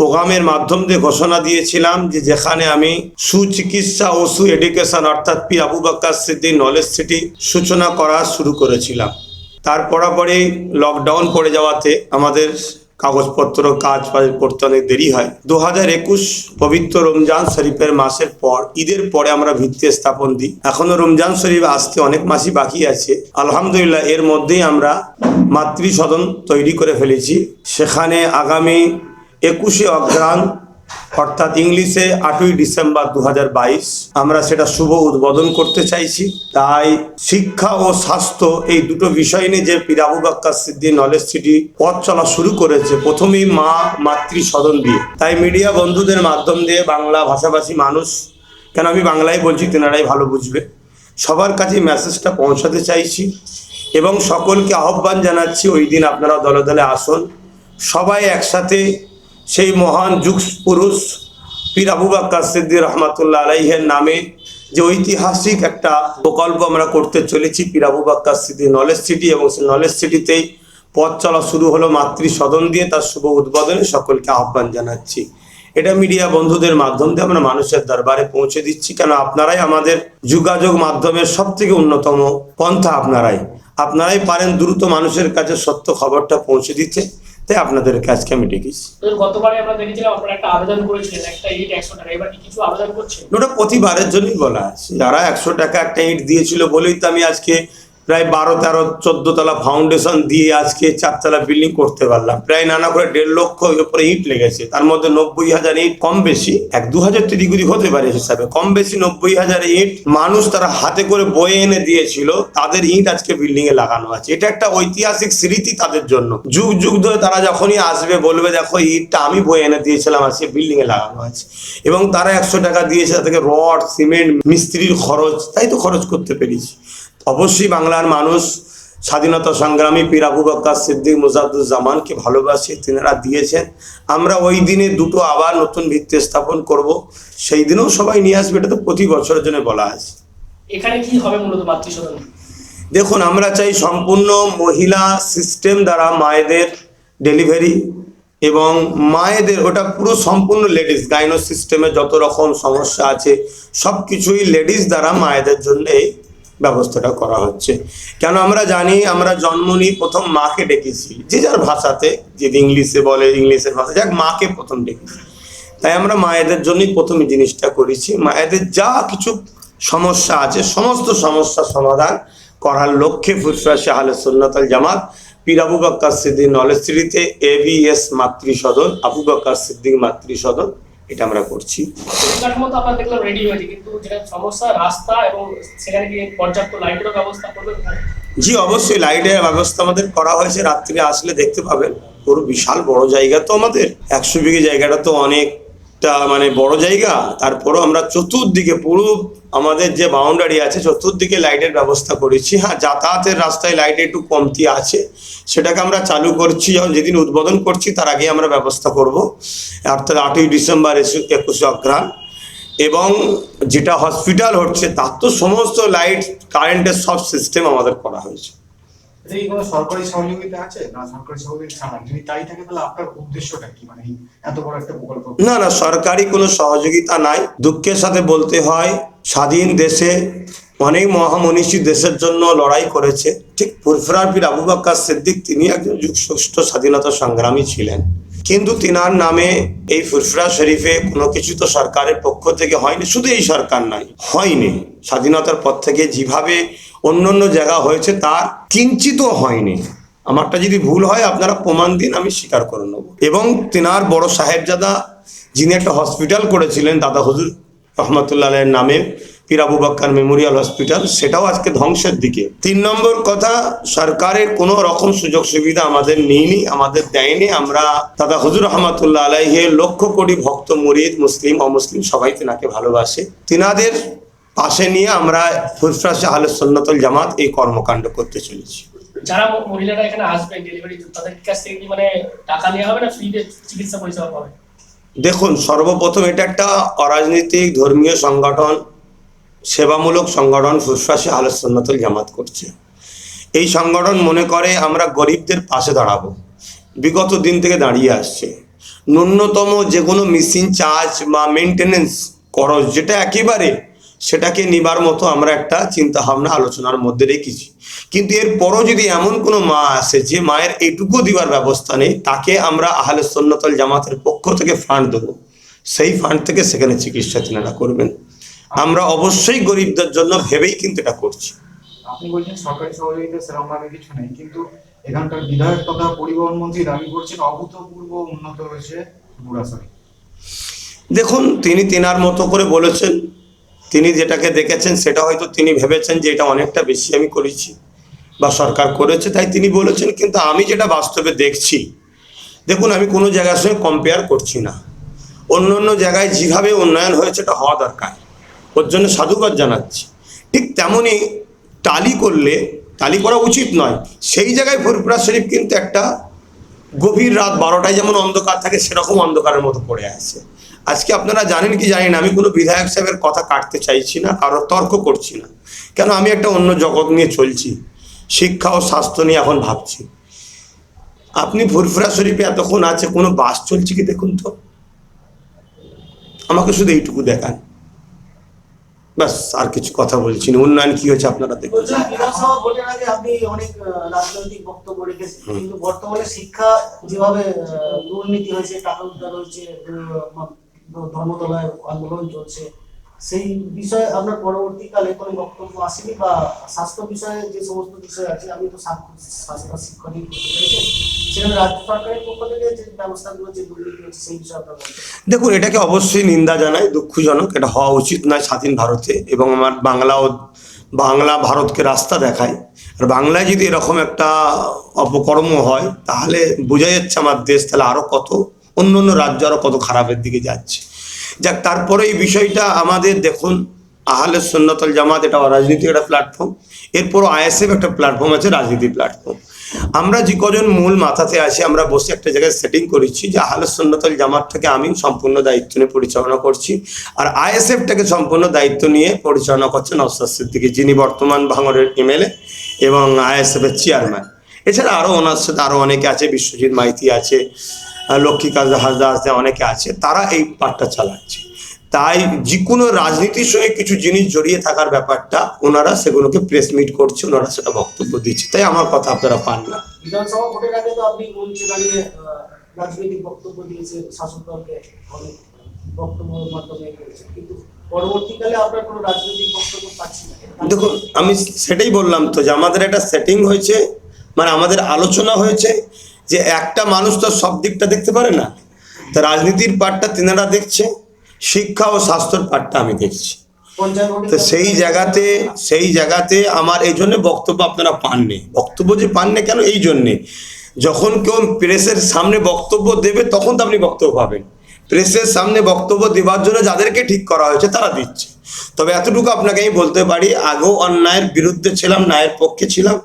প্রোগ্রামের মাধ্যম দিয়ে ঘোষণা দিয়েছিলাম যে যেখানে আমি সুচিকিৎসা ও সু এডুকেশন অর্থাৎ পি আবু বাক্কার সিদ্দিক নলেজ সিটি সূচনা করা শুরু করেছিলাম। তার পরাপরে লকডাউন পড়ে যাওয়াতে আমাদের কাগজপত্র, কাজ করতে অনেক দেরি হয়। দু হাজার একুশ পবিত্র রমজান শরীফের মাসের পর, ঈদের পরে আমরা ভিত্তি স্থাপন দিই। এখনও রমজান শরীফ আসতে অনেক মাসই বাকি আছে। আলহামদুলিল্লাহ, এর মধ্যেই আমরা মাতৃ সদন তৈরি করে ফেলেছি। সেখানে আগামী একুশে অগ্রাণ অর্থাৎ ইংলিশে আটই ডিসেম্বর দু হাজার বাইশ। আমরা সেটা শুভ উদ্বোধন করতে চাইছি। তাই শিক্ষা ও স্বাস্থ্য এই দুটো বিষয় নিয়ে যে পিরাবু বাক্কা সিদ্ধি নলেজ সিটি পথ চলা শুরু করেছে, প্রথমেই মা, মাতৃ সদন দিয়ে। তাই মিডিয়া বন্ধুদের মাধ্যম দিয়ে বাংলা ভাষাভাষী মানুষ, কেন আমি বাংলায় বলছি তেনারাই ভালো বুঝবে, সবার কাছে মেসেজটা পৌঁছাতে চাইছি এবং সকলকে আহ্বান জানাচ্ছি, ওই দিন আপনারা দলে দলে আসুন, সবাই একসাথে সেই মহান যুগ পুরুষ পীর আবু বাক্কার সিদ্দি রহমাতুল্লাহ আলাইহের নামে যে ঐতিহাসিক একটা প্রকল্প আমরা করতে চলেছি, পীর আবু বাক্কার সিদ্দি নলেজ সিটি এবং সেই নলেজ সিটিতেই পথ চলা শুরু হলো মাতৃ সদন দিয়ে তার শুভ উদ্বোধনে সকলকে আহ্বান জানাচ্ছি। এটা মিডিয়া বন্ধুদের মাধ্যম দিয়ে আমরা মানুষের দরবারে পৌঁছে দিচ্ছি। কেন? আপনারাই আমাদের যোগাযোগ মাধ্যমের সব থেকে অন্যতম পন্থা, আপনারাই। আপনারাই পারেন দ্রুত মানুষের কাছে সত্য খবরটা পৌঁছে দিতে। তাই আপনাদের কাজকে আমি ডেকেছি। তো আমরা দেখেছিলাম আপনারা একটা আবেদন করেছিলেন একটা ইট একশো টাকা। এবার কিছু আবেদন করছেন? ওটা প্রতিবারের জন্যই বলা আছে। যারা একশো টাকা একটা ইট দিয়েছিল বলেই তো আমি আজকে প্রায় বারো তেরো চোদ্দ তলা ফাউন্ডেশন দিয়ে আজকে চারতলা বিল্ডিং করতে পারলাম। প্রায় নানা করে দেড় লক্ষ উপরে ইট লেগেছে। তার মধ্যে নব্বই হাজার ইট কম বেশি, এক দু হাজার তিরিগুড়ি হতে পারে হিসাবে। কম বেশি নব্বই হাজার ইট মানুষ তারা হাতে করে বয়ে এনে দিয়েছিল, তাদের ইট আজকে বিল্ডিং এ লাগানো আছে। এটা একটা ঐতিহাসিক স্মৃতি তাদের জন্য। যুগ যুগ ধরে তারা যখনই আসবে, বলবে, দেখো ইটটা আমি বয়ে এনে দিয়েছিলাম, আজকে বিল্ডিং এ লাগানো আছে। এবং তারা একশো টাকা দিয়েছে, তাদেরকে রড সিমেন্ট মিস্ত্রির খরচ, তাই তো খরচ করতে পেরেছি। অবশ্যই বাংলার মানুষ স্বাধীনতা সংগ্রামী পীর আবু বক্কর সিদ্দিক মুজাদুজ্জামানকে ভালোবাসে তিনারা দিয়েছেন। আমরা ওই দিনে দুটো আবার নতুন ভিত্তি স্থাপন করব। সেই দিনেও সবাই নিয়ে আসবে এটা তো প্রতি বছরের জন্য বলা আছে। এখানে কি হবে মূলত মাতৃসদন দেখুন আমরা চাই সম্পূর্ণ মহিলা সিস্টেম দ্বারা মায়েদের ডেলিভারি এবং মায়েদের ওটা পুরো সম্পূর্ণ লেডিস গাইনো সিস্টেমে যত রকম সমস্যা আছে সব কিছুই লেডিস দ্বারা মায়েদের জন্য ব্যবস্থাটা করা হচ্ছে। কেন আমরা জানি, আমরা জন্ম নিয়ে প্রথম মাকে ডেকেছি। যে যার ভাষাতে যদি ইংলিশে বলে, ইংলিশের ভাষা যাক, মাকে প্রথম ডেকেছি। তাই আমরা মায়েদের জন্যই প্রথম জিনিসটা করেছি। মায়েদের যা কিছু সমস্যা আছে, সমস্ত সমস্যার সমাধান করার লক্ষ্যে ফুরফুরা আহলে সুন্নাতাল জামাত, পীর আবু বাক্কার সিদ্দিক নলেজ সিটিতে এভিএস মাতৃ সদন আবু বাক্কার সিদ্দিক মাতৃ সদন এটা আমরা করছি। পরিকাঠামো তো আপনার দেখলাম রেডি হয়েছে কিন্তু যেটা সমস্যা রাস্তা এবং সেখানে কি পর্যাপ্ত লাইটেরও ব্যবস্থা করবেন জি অবশ্যই লাইটের ব্যবস্থা আমাদের করা হয়েছে রাত্রে আসলে দেখতে পাবেন। পুরো বিশাল বড় জায়গা তো আমাদের। একশো বিঘে জায়গাটা তো অনেকটা মানে বড় জায়গা। তারপরও আমরা চতুর্দিকে পুরো আমাদের যে বাউন্ডারি আছে চতুর্দিকে লাইটের ব্যবস্থা করেছি। হ্যাঁ যাতায়াতের রাস্তায় লাইট একটু কমতি আছে। সেটাকে আমরা চালু করছি যখন যেদিন উদ্বোধন করছি তার আগে আমরা ব্যবস্থা করব। অর্থাৎ আটই ডিসেম্বর একুশে অগ্রহায়ণ এবং যেটা হসপিটাল হচ্ছে তার তো সমস্ত লাইট কারেন্টের সব সিস্টেম আমাদের করা হয়েছে। এটা কি কোনো সরকারি সহযোগিতা আছে? না সরকারি সহযোগিতা যদি তাই থাকে তাহলে আপনার উদ্দেশ্যটা কি? মানে এত বড় একটা প্রকল্প? না না সরকারি কোনো সহযোগিতা নাই। দুঃখের সাথে বলতে হয় স্বাধীন দেশে অনেক মহামনীষী দেশের জন্য লড়াই করেছে। ঠিক ফুরফুরার পীর আবু বাক্কার সিদ্দিক তিনি একজন যুগশ্রেষ্ঠ স্বাধীনতা সংগ্রামী ছিলেন। কিন্তু তিনার নামে এই ফুরফুরা শরীফে কোনো কিছু তো সরকারের পক্ষ থেকে হয়নি, শুধু এই সরকার নয় হয়নি। স্বাধীনতার পর থেকে যেভাবে অন্য অন্য জায়গা হয়েছে, তার কিঞ্চিতও হয়নি। আমারটা যদি ভুল হয়, আপনারা প্রমাণ দিন, আমি স্বীকার করে নেব। এবং তিনার বড় সাহেবজাদা যিনি একটা হসপিটাল করেছিলেন, দাদা হুজুর রহমতুল্লাহ নামে পীর আবু বাক্কার মেমোরিয়াল হসপিটাল, সেটাও আজকে ধ্বংসের দিকে। তিন নম্বর কথা, সরকারের কোনো রকম সুযোগ সুবিধা আমাদের নেইনি, আমাদের দেয়নি। আমরা দাদা হুজুর রহমতুল্লাহ আলাইহে লক্ষ কোটি ভক্ত, মরিদ, মুসলিম, অমুসলিম সবাই তিনাকে ভালোবাসে। তিনাদের পাশে নিয়ে আমরা ফুরফরাসে আহলে সন্ন্যতুল জামাত এই কর্মকাণ্ড করতে চলেছি। যারা মহিলারা এখানে আসবে ডেলিভারি তাদের কাছ থেকে মানে টাকা নেওয়া হবে না ফ্রিতে চিকিৎসা পরিষেবা পাবে দেখুন, সর্বপ্রথম এটা একটা অরাজনৈতিক ধর্মীয় সংগঠন, সেবামূলক সংগঠন, ফুসফাসে আলোচনাতুল জামাত করছে। এই সংগঠন মনে করে আমরা গরিবদের পাশে দাঁড়াবো। বিগত দিন থেকে দাঁড়িয়ে আসছে। ন্যূনতম যে কোনো মেশিন চার্জ বা মেনটেনেন্স খরচ, যেটা একেবারে সেটাকে নিবার মতো আমরা একটা চিন্তা ভাবনা আলোচনার মধ্যে রেখেছি। কিন্তু এরপরও যদি এমন কোনো মা আসে যে মায়ের এইটুকু দিবার ব্যবস্থা নেই তাকে আমরা আহলে সন্ন্যতল জামাতের পক্ষ থেকে ফান্ড দেবো। সেই ফান্ড থেকে সেখানে চিকিৎসা তিনারা করবেন। আমরা অবশ্যই গরিবদের জন্য ভেবেই কিন্তু এটা করছি। আপনি বলছেন সরকারি সহযোগিতা সেরকম কিছু নেই কিন্তু এখানকার বিধায়ক তথা পরিবহন মন্ত্রী দাবি করছেন অভূতপূর্ব উন্নত হয়েছে বুড়াসারি দেখুন তিনি তেনার মতো করে বলেছেন তিনি যেটাকে দেখেছেন, সেটা হয়তো তিনি ভেবেছেন যে এটা অনেকটা বেশি আমি করেছি বা সরকার করেছে, তাই তিনি বলেছেন, কিন্তু আমি যেটা বাস্তবে দেখছি, দেখুন, আমি কোনো জায়গার সঙ্গে কম্পেয়ার করছি না। অন্য অন্য জায়গায় যেভাবে উন্নয়ন হয়েছে, এটা হওয়া দরকার। ওর জন্য সাধুবাদ জানাচ্ছি। ঠিক তেমনই টালি করলে, টালি করা উচিত নয়। সেই জায়গায় ফুরপুরা শরীফ কিন্তু একটা গভীর রাত বারোটায় যেমন অন্ধকার থাকে, সেরকম অন্ধকারের মতো পড়ে আছে। আজকে আপনারা জানেন কি জানি না আমি কোনো বিধায়ক সাহেবের কথা কাটতে চাইছি না কারোর তর্ক করছি না। কেন? আমি একটা অন্য জগৎ নিয়ে চলছি শিক্ষা ও স্বাস্থ্য নিয়ে এখন ভাবছি। আপনি ফুরফুরা শরীফে এতক্ষণ আছে কোনো বাস চলছে কি দেখুন তো? আমাকে শুধু এইটুকু দেখান। ব্যাস আর কিছু কথা বলছি না। উন্নয়ন কি হয়েছে আপনারা দেখুন। বলছিলাম বিধানসভা ভোটের আগে আপনি অনেক রাজনৈতিক বক্তব্য রেখেছেন। কিন্তু বর্তমানে শিক্ষা যেভাবে দুর্নীতি হয়েছে টাকা উদ্ধার হয়েছে ধর্মতলায় আন্দোলন চলছে। সেই বিষয়ে আপনার পরবর্তীকালে কোনো বক্তব্য আসেনি বা স্বাস্থ্য বিষয়ে যে সমস্ত বিষয় আছে, আমি তো স্বাস্থ্য শিক্ষণই সেখানে রাজ্য সরকারের পক্ষ থেকে সেই বিষয়ে দেখুন, এটাকে অবশ্যই নিন্দা জানাই, দুঃখজনক। এটা হওয়া উচিত নয় স্বাধীন ভারতে এবং আমার বাংলা বাংলা ভারতকে রাস্তা দেখায়। আর বাংলায় যদি এরকম একটা অপকর্ম হয়, তাহলে বোঝা যাচ্ছে আমার দেশ তাহলে আরও কত অন্য অন্য রাজ্য আরও কত খারাপের দিকে যাচ্ছে। যাক, তারপরে এই বিষয়টা আমাদের দেখুন, আহলে সুন্নতল জামাত এটা রাজনীতির একটা প্ল্যাটফর্ম এরপরও আইএসএফ একটা প্ল্যাটফর্ম আছে, রাজনীতি প্ল্যাটফর্ম আমরা যে কজন মূল মাথাতে আছি, আমরা বসে একটা জায়গায় সেটিং করেছি যে আহলে সুন্নতল জামাত থেকে আমি সম্পূর্ণ দায়িত্ব নিয়ে পরিচালনা করছি, আর আইএসএফটাকে সম্পূর্ণ দায়িত্ব নিয়ে পরিচালনা করছেন নওসাদ সিদ্দিকী, যিনি বর্তমান ভাঙরের এমএলএ এবং আইএসএফের চেয়ারম্যান এছাড়া আরও ওনার সাথে আরও অনেকে আছে, বিশ্বজিৎ মাইতি আছে লক্ষ্মীকান্ত হাসদা আছে অনেকে আছে তারা এই পাঠটা চালাচ্ছে। তাই যে কোনো রাজনীতির সঙ্গে কিছু জিনিস জড়িয়ে থাকার ব্যাপারটা ওনারা সেগুলোকে প্রেস মিট করছে ওনারা সেটা বক্তব্য দিচ্ছে। তাই আমার কথা আপনারা পান না। বিধানসভা ভোটের আগে তো আপনি মঞ্চে দাঁড়িয়ে রাজনৈতিক বক্তব্য দিয়েছে শাসক দলকে অনেক বক্তব্যের মাধ্যমে কিন্তু পরবর্তীকালে আপনার কোনো রাজনৈতিক বক্তব্য পাচ্ছি না। দেখুন আমি সেটাই বললাম তো যে আমাদের একটা সেটিং হয়েছে মানে আমাদের আলোচনা হয়েছে যে একটা মানুষ তো সব দিকটা দেখতে পারে না। তা রাজনীতির পার্টটা তিনারা দেখছে, শিক্ষা ও স্বাস্থ্যর পার্টটা আমি দেখছি। তো সেই জায়গাতে সেই জায়গাতে আমার এই জন্য বক্তব্য আপনারা পাননি। বক্তব্য যে পাননি কেন? এই জন্যে। যখন কেউ প্রেসের সামনে বক্তব্য দেবে, তখন তো আপনি বক্তব্য পাবেন। প্রেসের সামনে বক্তব্য দেওয়ার জন্য যাদেরকে ঠিক করা হয়েছে, তারা দিচ্ছে। তবে এতটুকু আপনাকে আমি বলতে পারি, আগেও অন্যায়ের বিরুদ্ধে ছিলাম, ন্যায়ের পক্ষে ছিলাম।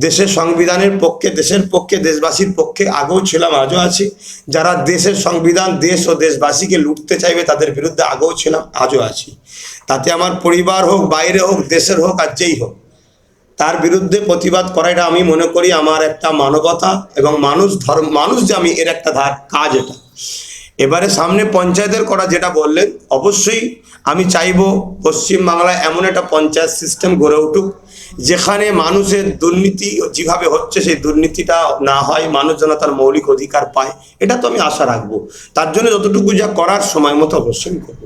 দেশের সংবিধানের পক্ষে, দেশের পক্ষে, দেশবাসীর পক্ষে আগেও ছিলাম, আজও আছি। যারা দেশের সংবিধান, দেশ ও দেশবাসীকে লুটতে চাইবে, তাদের বিরুদ্ধে আগেও ছিলাম, আজও আছি। তাতে আমার পরিবার হোক, বাইরে হোক, দেশের হোক, আর যেই হোক, তার বিরুদ্ধে প্রতিবাদ করাটা আমি মনে করি আমার একটা মানবতা এবং মানুষ ধর্ম, মানুষ যে আমি, এর একটা ধার, কাজ এটা। এবারে সামনে পঞ্চায়েতের করা যেটা বললেন অবশ্যই আমি চাইব পশ্চিমবাংলায় এমন একটা পঞ্চায়েত সিস্টেম গড়ে উঠুক যেখানে মানুষের দুর্নীতি যেভাবে হচ্ছে সেই দুর্নীতিটা না হয় মানুষ যেন তার মৌলিক অধিকার পায় এটা তো আমি আশা রাখব। তার জন্য যতটুকু যা করার সময় মতো অবশ্যই করব।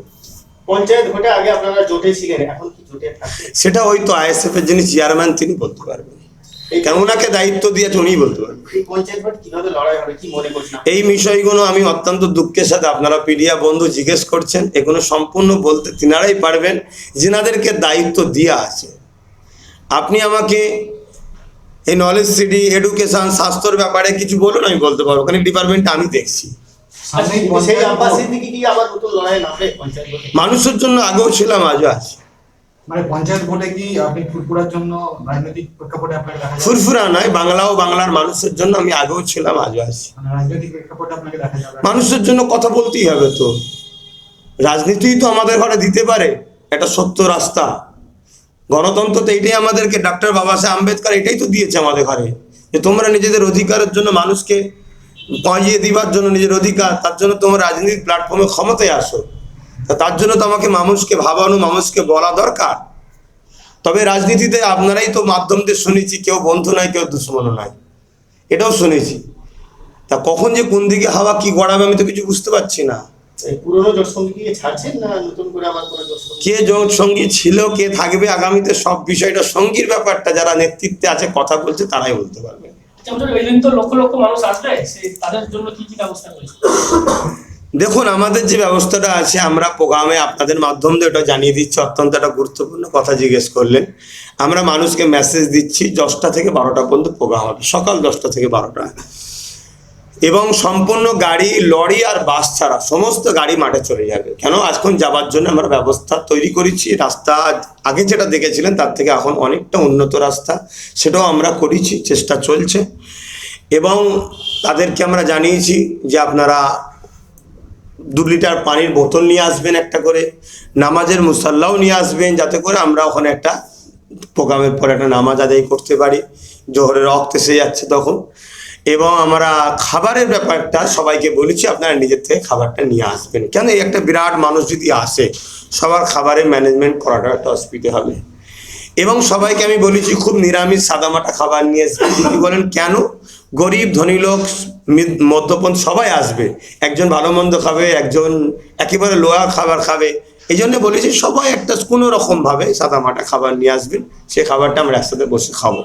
পঞ্চায়েত ভোটে আগে আপনারা জোটে ছিলেন এখন কি জোটে সেটা হয়তো আইএসএফ এর যিনি চেয়ারম্যান তিনি বলতে পারবেন। কেন ওনাকে দায়িত্ব দিয়েছে উনিই বলতে পারবেন এই বিষয়গুলো আমি অত্যন্ত দুঃখের সাথে আপনারা পিডিয়া বন্ধু জিজ্ঞেস করছেন এগুলো সম্পূর্ণ বলতে তিনারাই পারবেন যিনাদেরকে দায়িত্ব দেওয়া আছে। আপনি আমাকে এই নলেজ সিটি এডুকেশন স্বাস্থ্যর ব্যাপারে কিছু বলুন আমি বলতে পারব। ওখানে ডিপার্টমেন্ট আমি দেখছি। ভোটে? মানুষের জন্য আগেও ছিলাম আজও আছি। মানে পঞ্চায়েত ভোটে কি আপনি ফুরফুরার জন্য রাজনৈতিক প্রেক্ষাপটে আপনাকে দেখা ফুরফুরা নয় বাংলা ও বাংলার মানুষের জন্য আমি আগেও ছিলাম আজও আছি। মানে রাজনৈতিক প্রেক্ষাপটে আপনাকে দেখা যাবে। মানুষের জন্য কথা বলতেই হবে তো। রাজনীতি তো আমাদের ঘরে দিতে পারে একটা সত্য রাস্তা। গণতন্ত্র তো এটাই আমাদেরকে ডাক্তার বাবা সাহেব আম্বেদকর এটাই তো দিয়েছে আমাদের ঘরে যে তোমরা নিজেদের অধিকারের জন্য মানুষকে পাইয়ে দিবার জন্য নিজের অধিকার তার জন্য তোমার রাজনীতির প্ল্যাটফর্মে ক্ষমতায় আসো। তা তার জন্য তো আমাকে মানুষকে ভাবানো মানুষকে বলা দরকার। তবে রাজনীতিতে আপনারাই তো মাধ্যম দিয়ে শুনেছি কেউ বন্ধু নাই কেউ দুশ্মনও নাই। এটাও শুনেছি। তা কখন যে কোন দিকে হাওয়া কি গড়াবে আমি তো কিছু বুঝতে পারছি না। এই পুরনো জোট সঙ্গী কি ছাড়ছেন না নতুন করে আবার কোনো জোট সঙ্গী কে জোট সঙ্গী ছিল কে থাকবে আগামীতে সব বিষয়টা সঙ্গীর ব্যাপারটা যারা নেতৃত্বে আছে কথা বলছে তারাই বলতে পারবে। তো লক্ষ লক্ষ মানুষ আসবে তাদের জন্য কি কি ব্যবস্থা করেছে? দেখুন, আমাদের যে ব্যবস্থাটা আছে, আমরা প্রোগ্রামে আপনাদের মাধ্যম দিয়ে ওটা জানিয়ে দিচ্ছি। অত্যন্ত একটা গুরুত্বপূর্ণ কথা জিজ্ঞেস করলেন। আমরা মানুষকে মেসেজ দিচ্ছি দশটা থেকে বারোটা পর্যন্ত প্রোগ্রাম হবে। সকাল দশটা থেকে বারোটা। এবং সম্পূর্ণ গাড়ি, লরি আর বাস ছাড়া সমস্ত গাড়ি মাঠে চলে যাবে। কেন? এখন যাবার জন্য আমরা ব্যবস্থা তৈরি করেছি। রাস্তা আগে যেটা দেখেছিলেন, তার থেকে এখন অনেকটা উন্নত রাস্তা। সেটাও আমরা করেছি, চেষ্টা চলছে। এবং তাদেরকে আমরা জানিয়েছি যে আপনারা দু লিটার পানির বোতল নিয়ে আসবেন একটা করে, নামাজের মুসাল্লাও নিয়ে আসবেন যাতে করে আমরা ওখানে একটা প্রোগ্রামের পর একটা নামাজ আদায় করতে পারি। জোহরের রক্ত এসে যাচ্ছে তখন। এবং আমরা খাবারের ব্যাপারটা সবাইকে বলেছি, আপনারা নিজের থেকে খাবারটা নিয়ে আসবেন। কেন এই একটা বিরাট মানুষ যদি আসে, সবার খাবারের ম্যানেজমেন্ট করাটা একটা অসুবিধে হবে। এবং সবাইকে আমি বলেছি, খুব নিরামিষ সাদামাটা খাবার নিয়ে আসবে যদি বলেন কেন? গরিব, ধনী লোক, মি- মধ্যপন্থ সবাই আসবে। একজন ভালো মন্দ খাবে, একজন একেবারে লোয়া খাবার খাবে। এই জন্য বলেছি সবাই একটা কোনো রকমভাবে সাদামাটা খাবার নিয়ে আসবেন সেই খাবারটা আমরা একসাথে বসে খাব।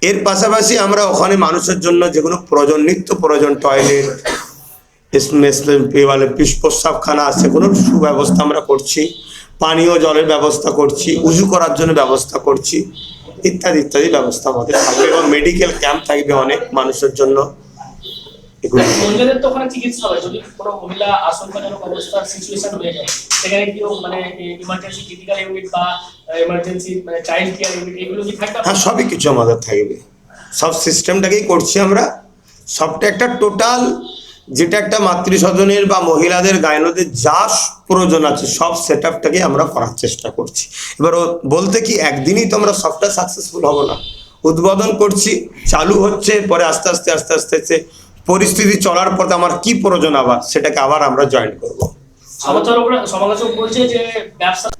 এর পাশাপাশি আমরা ওখানে মানুষের জন্য যেগুলো প্রয়োজন, নিত্য প্রয়োজন টয়লেট এবারে প্রস্রাবখানা সেগুলোর সুব্যবস্থা আমরা করছি। পানীয় জলের ব্যবস্থা করছি, উজু করার জন্য ব্যবস্থা করছি। ইত্যাদি ইত্যাদি ব্যবস্থা আমাদের থাকবে এবং মেডিকেল ক্যাম্প থাকবে অনেক মানুষের জন্য। তো ওখানে চিকিৎসা হবে যদি কোনো মহিলা আশঙ্কাজনক অবস্থার সিচুয়েশন হয়ে যায় সেখানে কি মানে ইমার্জেন্সি ক্রিটিক্যাল ইউনিট বা ইমার্জেন্সি মানে চাইল্ড কেয়ার ইউনিট এগুলো কি থাকবে হ্যাঁ সবই কিছু আমাদের থাকবে। সব সিস্টেমটাকেই করছি আমরা। সবটা একটা টোটাল যেটা একটা মাতৃসদনের বা মহিলাদের গায়নদের যা প্রয়োজন আছে সব সেট আপটাকে আমরা করার চেষ্টা করছি। এবার বলতে কি একদিনই তো আমরা সবটা সাকসেসফুল হব না। উদ্বোধন করছি চালু হচ্ছে পরে আস্তে আস্তে আস্তে আস্তে আস্তে পরিস্থিতি চলার পর আমার কি প্রয়োজন আবার সেটাকে আবার আমরা জয়েন করব।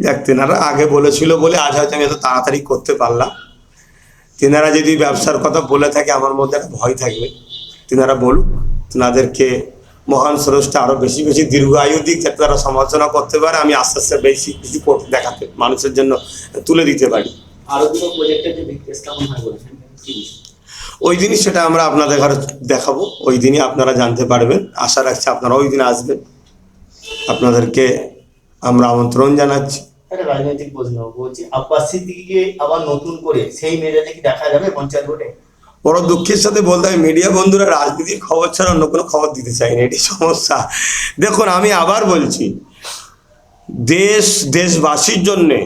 দেখ তেনারা আগে বলেছিল বলে আজ হয়তো আমি এত তাড়াতাড়ি করতে পারলাম। তেনারা যদি ব্যবসার কথা বলে থাকে আমার মধ্যে একটা ভয় থাকবে। তেনারা বলুক। তেনাদেরকে মহান স্রষ্টা আরও বেশি বেশি দীর্ঘ আয়ু দিক যাতে তারা সমালোচনা করতে পারে আমি আস্তে আস্তে বেশি কিছু করতে দেখাতে মানুষের জন্য তুলে দিতে পারি? ওই দিনই সেটা আমরা আপনাদের ঘরে দেখাবো। ওই দিনই আপনারা জানতে পারবেন। আশা রাখছি আপনারা ওই দিন আসবেন। আপনাদেরকে আমরা আমন্ত্রণ জানাচ্ছি। রাজনৈতিক প্রশ্ন বলছি আব্বাস সিদ্দিকিকে আবার নতুন করে সেই মেজাজে কি দেখা যাবে পঞ্চায়েত ভোটে? বড় দুঃখের সাথে বলতে হয় মিডিয়া বন্ধুরা রাজনীতির খবর ছাড়া অন্য কোনো খবর দিতে চাই না এটি সমস্যা। দেখুন, আমি আবার বলছি, দেশ, দেশবাসীর জন্যে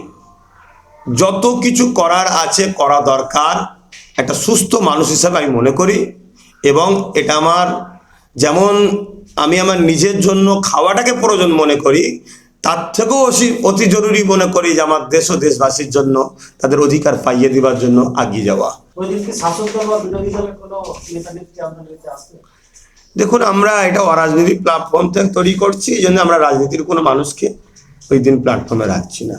যত কিছু করার আছে, করা দরকার, একটা সুস্থ মানুষ হিসাবে আমি মনে করি, এবং এটা আমার যেমন আমি আমার নিজের জন্য খাওয়াটাকে প্রয়োজন মনে করি তার থেকেও অতি অতি জরুরি মনে করি যে আমার দেশ ও দেশবাসীর জন্য তাদের অধিকার পাইয়ে দেওয়ার জন্য আগিয়ে যাওয়া। দেখুন আমরা এটা অরাজনৈতিক প্ল্যাটফর্ম থেকে তৈরি করছি এই জন্য আমরা রাজনীতির কোনো মানুষকে ওই দিন প্ল্যাটফর্মে রাখছি না।